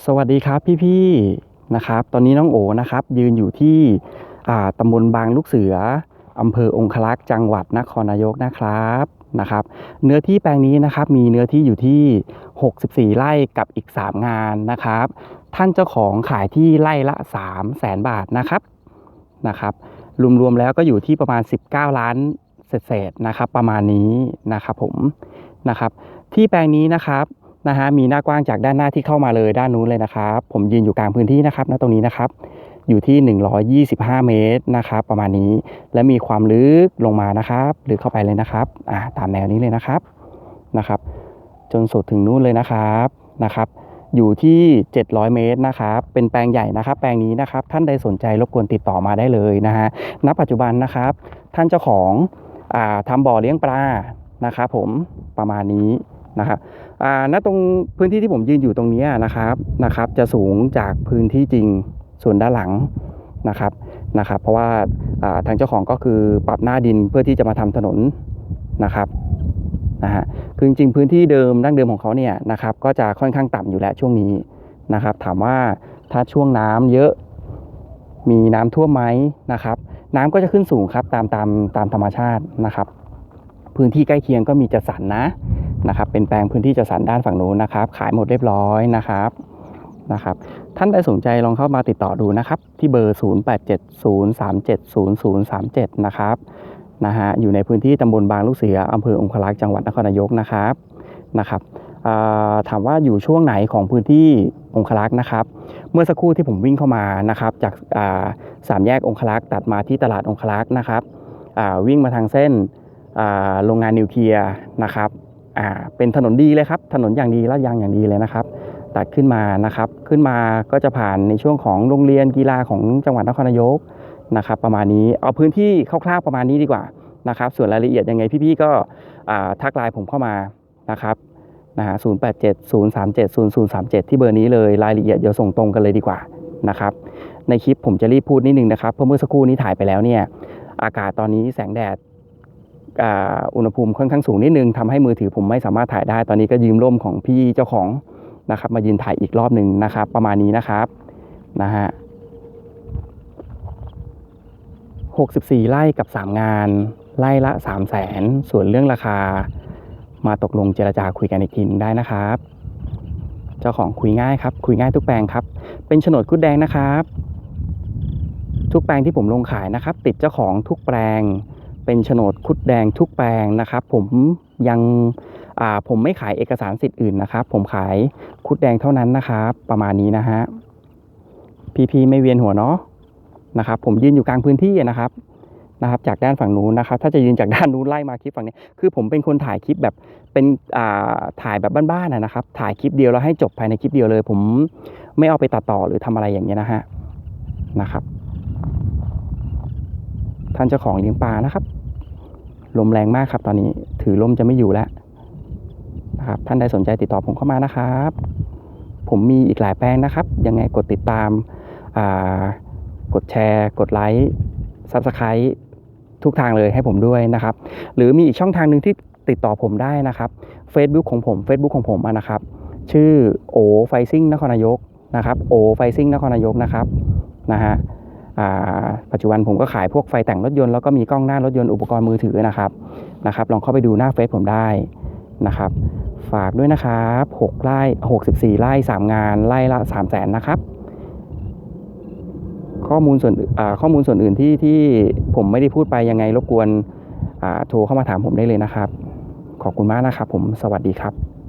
สวัสดีครับพี่ๆนะครับ ตอนนี้น้องโอนะครับ ยืนอยู่ที่ตำบลบางลูกเสืออำเภอองคลักษ์จังหวัดนครนายกนะครับนะครับ เนื้อที่แปลงนี้นะครับมีเนื้อที่อยู่ที่ 64 ไร่กับอีก 3 งานนะครับ ท่านเจ้าของขายที่ไร่ละ 3 0 0แสนบาทนะครับนะครับรวมๆแล้วก็อยู่ที่ประมาณ 19 ล้านเศษๆนะครับ ประมาณนี้นะครับผมนะครับ ที่แปลงนี้นะครับ นะฮะมีหน้ากว้างจากด้านหน้าที่เข้ามาเลยด้านนู้นเลยนะครับ ผมยืนอยู่กลางพื้นที่นะครับณตรงนี้นะครับ อยู่ที่ 125 เมตรนะครับประมาณนี้ และมีความลึกลงมานะครับลึกเข้าไปเลยนะครับอ่าตามแนวนี้เลยนะครับนะครับ จนสุดถึงนู้นเลยนะครับนะครับ อยู่ที่ 700 เมตรนะครับ เป็นแปลงใหญ่นะครับ แปลงนี้นะครับ ท่านใดสนใจรบกวนติดต่อมาได้เลยนะฮะณปัจจุบันนะครับ ท่านเจ้าของอ่าทำบ่อเลี้ยงปลานะครับ ผมประมาณนี้ นะครับอ่าณตรงพื้นที่ที่ผมยืนอยู่ตรงนี้นะครับนะครับ จะสูงจากพื้นที่จริงส่วนด้านหลังนะครับนะครับ เพราะว่าอ่าทางเจ้าของก็คือปรับหน้าดินเพื่อที่จะมาทำถนนนะครับนะฮะคือจริงๆพื้นที่เดิมดั้งเดิมของเขาเนี่ยนะครับก็จะค่อนข้างต่ำอยู่แล้วช่วงนี้นะครับ ถามว่าถ้าช่วงน้ำเยอะมีน้ำท่วมไหมนะครับ น้ำก็จะขึ้นสูงครับตามตามตามธรรมชาตินะครับ พื้นที่ใกล้เคียงก็มีจัดสรรนะ นะครับ เป็นแปลงพื้นที่จัดสรรด้านฝั่งนู้นนะครับ ขายหมดเรียบร้อยนะครับนะครับ ท่านใดสนใจลองเข้ามาติดต่อดูนะครับ ที่เบอร์ 0870370037 นะครับนะฮะอยู่ในพื้นที่ตำบลบางลูกเสืออำเภอองคลักษ์จังหวัดนครนายกนะครับนะครับถามว่าอยู่ช่วงไหนของพื้นที่องคลักษ์นะครับ เมื่อสักครู่ที่ผมวิ่งเข้ามานะครับจากาสามแยกองคลักษ์ตัดมาที่ตลาดองคลักษ์นะครับวิ่งมาทางเส้นโรงงานนิวเคลียร์นะครับ อ่าเป็นถนนดีเลยครับ ถนนอย่างดีลาดยางอย่างดีเลยนะครับ ตัดขึ้นมานะครับ ขึ้นมาก็จะผ่านในช่วงของโรงเรียนกีฬาของจังหวัดนครนายกนะครับ ประมาณนี้เอาพื้นที่คร่าวๆประมาณนี้ดีกว่านะครับ ส่วนรายละเอียดยังไงพี่ๆก็อ่าทักไลน์ผมเข้ามานะครับนะฮะศูนย์แปดเจ็ดศูนย์สามเจ็ดศูนย์ศูนย์สามเจ็ดที่เบอร์นี้เลยรายละเอียดเดี๋ยวส่งตรงกันเลยดีกว่านะครับ ในคลิปผมจะรีบพูดนิดนึงนะครับ เพราะเมื่อสักครู่นี้ถ่ายไปแล้วเนี่ย อากาศตอนนี้แสงแดด อุณหภูมิค่อนข้างสูงนิดนึงทำให้มือถือผมไม่สามารถถ่ายได้ ตอนนี้ก็ยืมร่มของพี่เจ้าของนะครับ มายืนถ่ายอีกรอบหนึ่งนะครับ ประมาณนี้นะครับนะฮะ64ไร่กับ3งาน ไร่ละ3 0 0แสนส่วนเรื่องราคา มาตกลงเจรจาคุยกันอีกทีหนึงได้นะครับ เจ้าของคุยง่ายครับ คุยง่ายทุกแปลงครับ เป็นโฉนดกุดแดงนะครับ ทุกแปลงที่ผมลงขายนะครับ ติดเจ้าของทุกแปลง เป็นโฉนดคุดแดงทุกแปลงนะครับ ผมยังอ่าผมไม่ขายเอกสารสิทธิ์อื่นนะครับ ผมขายคุดแดงเท่านั้นนะครับ ประมาณนี้นะฮะพี่ๆไม่เวียนหัวเนาะนะครับ ผมยืนอยู่กลางพื้นที่นะครับนะครับ จากด้านฝั่งนู้นนะครับ ถ้าจะยืนจากด้านนู้นไล่มาคลิปฝั่งนี้ คือผมเป็นคนถ่ายคลิปแบบเป็นอ่าถ่ายแบบบ้านๆนะครับ ถ่ายคลิปเดียวแล้วให้จบภายในคลิปเดียวเลย ผมไม่เอาไปตัดต่อหรือทำอะไรอย่างเงี้ยนะฮะนะครับ ท่านเจ้าของเลี้ยงปลานะครับ ลมแรงมากครับตอนนี้ถือลมจะไม่อยู่แล้วนะครับท่านใดสนใจติดต่อผมเข้ามานะครับ ผมมีอีกหลายแปลงนะครับ ยังไงกดติดตามากดแชร์ กดไลค์ Subscribe ทุกทางเลยให้ผมด้วยนะครับ หรือมีอีกช่องทางหนึ่งที่ติดต่อผมได้นะครับ Facebook ของผม Facebook ของผมนะครับ ชื่อโอไฟซิ่งนครนายกนะครับโอไฟซิ่งนครนายกนะครับนะฮะ ปัจจุบันผมก็ขายพวกไฟแต่งรถยนต์แล้วก็มีกล้องหน้ารถยนต์อุปกรณ์มือถือนะครับนะครับ ลองเข้าไปดูหน้าเฟซผมได้นะครับ ฝากด้วยนะครับ6ไร่64 ไร่ 3 งานไร่ละ 3 0 0แสนนะครับ ข้อมูลส่วนข้อมูลส่วนอื่นที่ที่ผมไม่ได้พูดไปยังไงรบกวนโทรเข้ามาถามผมได้เลยนะครับ ขอบคุณมากนะครับผมสวัสดีครับ